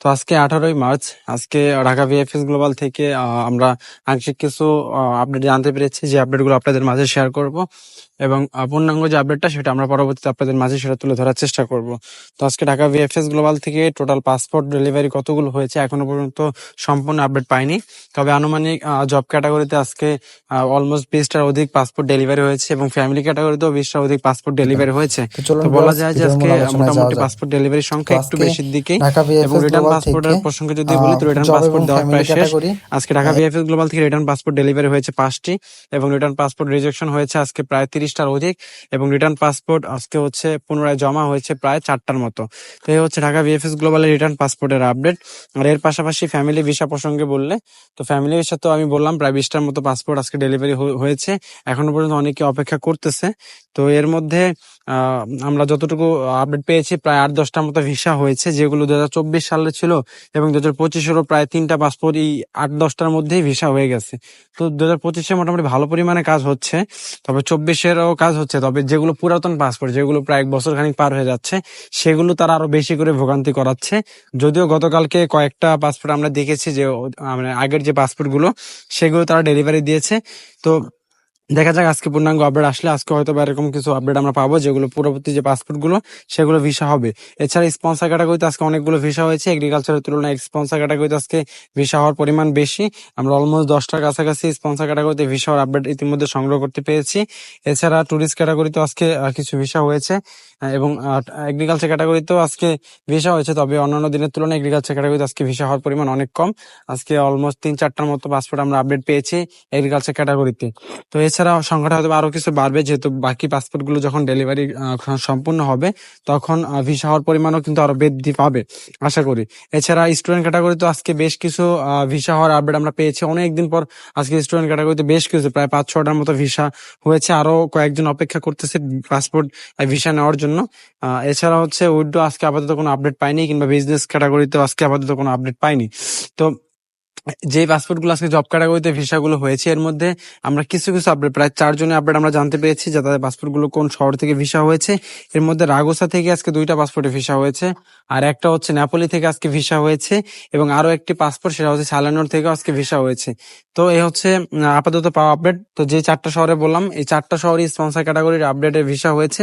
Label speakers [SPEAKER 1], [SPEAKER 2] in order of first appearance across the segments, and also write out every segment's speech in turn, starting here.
[SPEAKER 1] তো আজকে আঠারোই মার্চ আজকে ঢাকা ভিএফএস গ্লোবাল থেকে আমরা আংশিক কিছু আপডেট জানতে পেরেছি যে আপডেটগুলো আপনাদের মাঝে শেয়ার করব এবং পূর্ণাঙ্গ যে আপডেটটা সেটা আমরা পরবর্তীতে আপনাদের মাঝে সেটা তুলে ধরার চেষ্টা করব। তো আজকে ঢাকা ভিএফএস গ্লোবাল থেকে টোটাল পাসপোর্ট ডেলিভারি কতগুলো হয়েছে এখনও পর্যন্ত সম্পূর্ণ আপডেট পাইনি। তবে আনুমানিক জব ক্যাটাগরিতে আজকে অলমোস্ট বিশটার অধিক পাসপোর্ট ডেলিভারি হয়েছে এবং ফ্যামিলি ক্যাটাগরিতেও বিশটার অধিক পাসপোর্ট ডেলিভারি হয়েছে।
[SPEAKER 2] তো
[SPEAKER 1] বলা যায় যে আজকে মোটামুটি পাসপোর্ট ডেলিভারি সংখ্যা একটু বেশির দিকে এবং রিটার্ন পাসপোর্টের প্রসঙ্গে যদি বলি তো রিটার্ন পাসপোর্ট দেওয়ার প্রায় শেষ। আজকে ঢাকা ভিএফএস গ্লোবাল থেকে রিটার্ন পাসপোর্ট ডেলিভারি হয়েছে পাঁচটি এবং রিটার্ন পাসপোর্ট রিজেকশন হয়েছে আজকে প্রায় তিরিশটার অধিক এবং রিটার্ন পাসপোর্ট আজকে হচ্ছে পুনরায় জমা হয়েছে প্রায় চারটার মতো। তো এই হচ্ছে ঢাকা ভিএফএস গ্লোবালের রিটার্ন পাসপোর্টের আপডেট আর এর পাশাপাশি ফ্যামিলি ভিসা প্রসঙ্গে বললে তো ফ্যামিলি ভিসা তো আমি বললাম প্রায় বিশটার মতো পাসপোর্ট আজকে ডেলিভারি হয়েছে। এখনও পর্যন্ত অনেকে অপেক্ষা করতেছে। তো এর মধ্যে আমরা যতটুকু আপডেট পেয়েছি, প্রায় আট দশটার মতো ভিসা হয়েছে, যেগুলো দু হাজার চব্বিশ সালে ছিল এবং দু হাজার পঁচিশেরও প্রায় তিনটা পাসপোর্ট এই আট দশটার মধ্যেই ভিসা হয়ে গেছে। তো দু হাজার পঁচিশে মোটামুটি ভালো পরিমাণে কাজ হচ্ছে, তবে চব্বিশেরও কাজ হচ্ছে, তবে যেগুলো পুরাতন পাসপোর্ট যেগুলো প্রায় এক বছর খানিক পার হয়ে যাচ্ছে, সেগুলো তারা আরও বেশি করে ভোগান্তি করাচ্ছে। যদিও গতকালকে কয়েকটা পাসপোর্ট আমরা দেখেছি যে মানে আগের যে পাসপোর্টগুলো সেগুলো তারা ডেলিভারি দিয়েছে। তো দেখা যাক আজকে পূর্ণাঙ্গ আপডেট আসলে আজকে হয়তো বা এরকম কিছু আপডেট আমরা পাবো যেগুলো পরবর্তী যে পাসপোর্টগুলো, সেগুলো ভিসা হবে। এছাড়া স্পন্সার ক্যাটাগরিতে আজকে অনেকগুলো ভিসা হয়েছে। এগ্রিকালচারের তুলনায় স্পন্সার ক্যাটাগরিতে আজকে ভিসা হওয়ার পরিমাণ বেশি। আমরা অলমোস্ট দশটার কাছাকাছি স্পন্সার ক্যাটাগরিতে ভিসা হওয়ার আপডেট ইতিমধ্যে সংগ্রহ করতে পেরেছি। এছাড়া ট্যুরিস্ট ক্যাটাগরিতে আজকে কিছু ভিসা হয়েছে। এবং এগ্রিকালচার ক্যাটাগরিতেও আজকে ভিসা হয়েছে। তবে অন্যান্য দিনের তুলনায় এগ্রিকালচার ক্যাটাগরিতে আজকে ভিসা হওয়ার পরিমাণ অনেক কম। আজকে অলমোস্ট তিন চারটার মতো পাসপোর্ট আমরা আপডেট পেয়েছি এগ্রিকালচার ক্যাটাগরিতে তো। এছাড়া সংখ্যাটা হয়তো আরও কিছু বাড়বে, যেহেতু বাকি পাসপোর্টগুলো যখন ডেলিভারি সম্পূর্ণ হবে, তখন ভিসা হওয়ার পরিমাণও কিন্তু আরও বৃদ্ধি পাবে, আশা করি। এছাড়া স্টুডেন্ট ক্যাটাগরিতে আজকে বেশ কিছু ভিসা হওয়ার আপডেট আমরা পেয়েছি। অনেকদিন পর আজকে স্টুডেন্ট ক্যাটাগরিতে বেশ কিছু, প্রায় পাঁচ, ছটার মতো ভিসা হয়েছে। আরও কয়েকজন অপেক্ষা করতেছে পাসপোর্ট ভিসা নেওয়ার জন্য। এছাড়া হচ্ছে উইডো আজকে আপাতত কোনো আপডেট পাইনি, কিংবা বিজনেস ক্যাটাগরিতেও আজকে আপাতত কোনো আপডেট পাইনি। তো যে পাসপোর্টগুলো আজকে জব ক্যাটাগরিতে ভিসা গুলো হয়েছে, এর মধ্যে আমরা কিছু কিছু আপডেট প্রায় চারজনের আপডেট আমরা জানতে পেরেছি, যে তাদের পাসপোর্টগুলো কোন শহর থেকে ভিসা হয়েছে। এর মধ্যে রাগোসা থেকে আজকে দুইটা পাসপোর্টে ভিসা হয়েছে, আর একটা হচ্ছে নেপালি থেকে আজকে ভিসা হয়েছে, এবং আরও একটি পাসপোর্ট সেটা হচ্ছে সালানোর থেকে আজকে ভিসা হয়েছে। তো এই হচ্ছে আপাতত পাওয়া আপডেট তো যে চারটা শহরে বললাম, এই চারটা শহরই স্পন্সার ক্যাটাগরির আপডেটে ভিসা হয়েছে।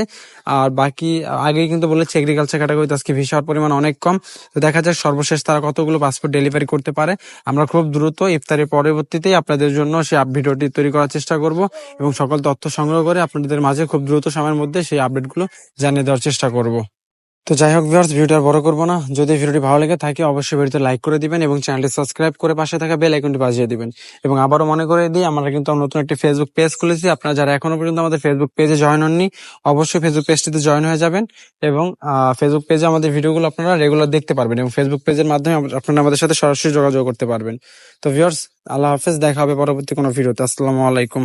[SPEAKER 1] আর বাকি, আগেই কিন্তু বলেছে এগ্রিকালচার ক্যাটাগরিতে আজকে ভিসার পরিমাণ অনেক কম। তো দেখা যাক, সর্বশেষ তারা কতগুলো পাসপোর্ট ডেলিভারি করতে পারে। আমরা খুব দ্রুত ইফতারের পরবর্তীতেই আপনাদের জন্য সেই ভিডিওটি তৈরি করার চেষ্টা করব এবং সকল তথ্য সংগ্রহ করে আপনাদের মাঝে খুব দ্রুত সময়ের মধ্যে সেই আপডেটগুলো জানিয়ে দেওয়ার চেষ্টা করব। তো যাই হোক ভিউয়ার্স ভিডিওটা বড় করব না। যদি ভিডিওটি ভালো লেগে থাকে, অবশ্যই ভিডিওতে লাইক করে দিবেন এবং চ্যানেলটি সাবস্ক্রাইব করে পাশে থাকা বেল আইকনটি বাজিয়ে দিবেন। এবং আবারও মনে করে দিই, আমরা কিন্তু নতুন একটি ফেসবুক পেজ খুলেছি। আপনারা যারা এখনও পর্যন্ত আমাদের ফেসবুক পেজে জয়েন হননি, অবশ্যই ফেসবুক পেজটিতে জয়েন হয়ে যাবেন এবং ফেসবুক পেজে আমাদের ভিডিওগুলো আপনারা রেগুলার দেখতে পারবেন এবং ফেসবুক পেজের মাধ্যমে আপনারা আমাদের সাথে সরাসরি যোগাযোগ করতে পারবেন। তো ভিউয়ার্স আল্লাহ হাফেজ, দেখা হবে পরবর্তী কোনো ভিডিওতে। আসসালামু আলাইকুম।